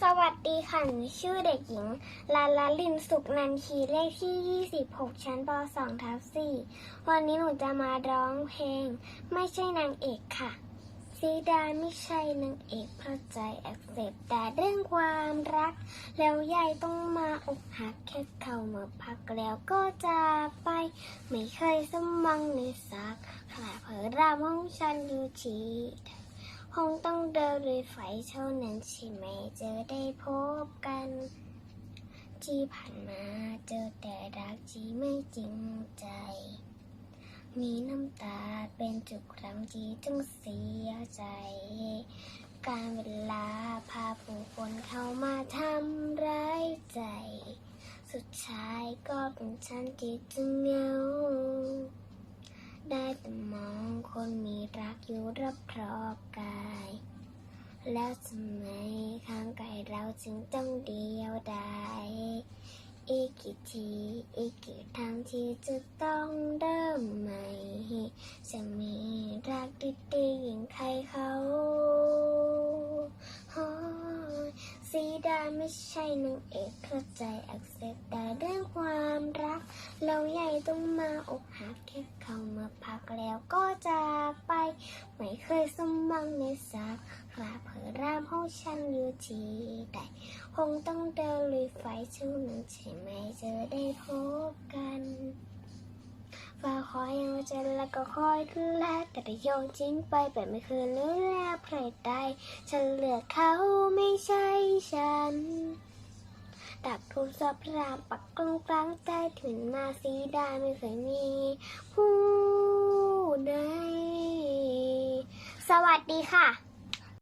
สวัสดีค่ะหนูชื่อเด็กหญิงลาลาลินสุขนันทีเลขที่ 26 ชั้นป .2 ทับ4วันนี้หนูจะมาร้องเพลง ไม่ใช่นางเอกค่ะซีดาไม่ใช่นางเอกเพราะใจอักเสบแต่เรื่องความรัก แล้วยายต้องมาอกหักแค่เข้ามาพักแล้วก็จากไป ไม่เคยสมหวังในสักขณะเผลอรามของฉันอยู่ที่ใด คงต้องเดินด้วยไฟเท่านั้นใช่ไหมเจอได้พบกันที่ผ่านมาเจอแต่รักที่ไม่จริงใจ มีน้ำตาเป็นจุกครั้งที่ต้องเสียใจ การเวลาพาผู้คนเข้ามาทำร้ายใจ สุดท้ายก็เป็นฉันที่จะเหงา ได้แต่มองคนมี รักอยู่รอบครอบกาย แล้วทำไมข้างกายเราจึงต้องเดียวดายอีกกี่ทีอีกกี่ทางที่จะต้องเริ่มใหม่ จะมีรักดีๆอย่างใครเขาโอ้ยสีดาไม่ใช่นางเอกเข้าใจอักเสบแต่เรื่องความรัก เราใหญ่ต้องมาอกหักแค่เข้ามาพักแล้วก็จากไป ไม่เคยสมหวังในสักคราเผอรามห้องฉันอยู่ที่ใดคงต้องเดินลุยไฟช่านั้นใช่ไหมเจอได้พบกันฟ้าคอยยังจะแล้วก็คอยดูแลแต่ไปโยงทิ้งไปแบบไม่เคยเลือแลใครใดฉันเลือกเขาไม่ใช่ฉันดับทุกสพรามปักกลางกลางใจถึงมาสีดาไม่เคยมีผู้ใด สวัสดีค่ะ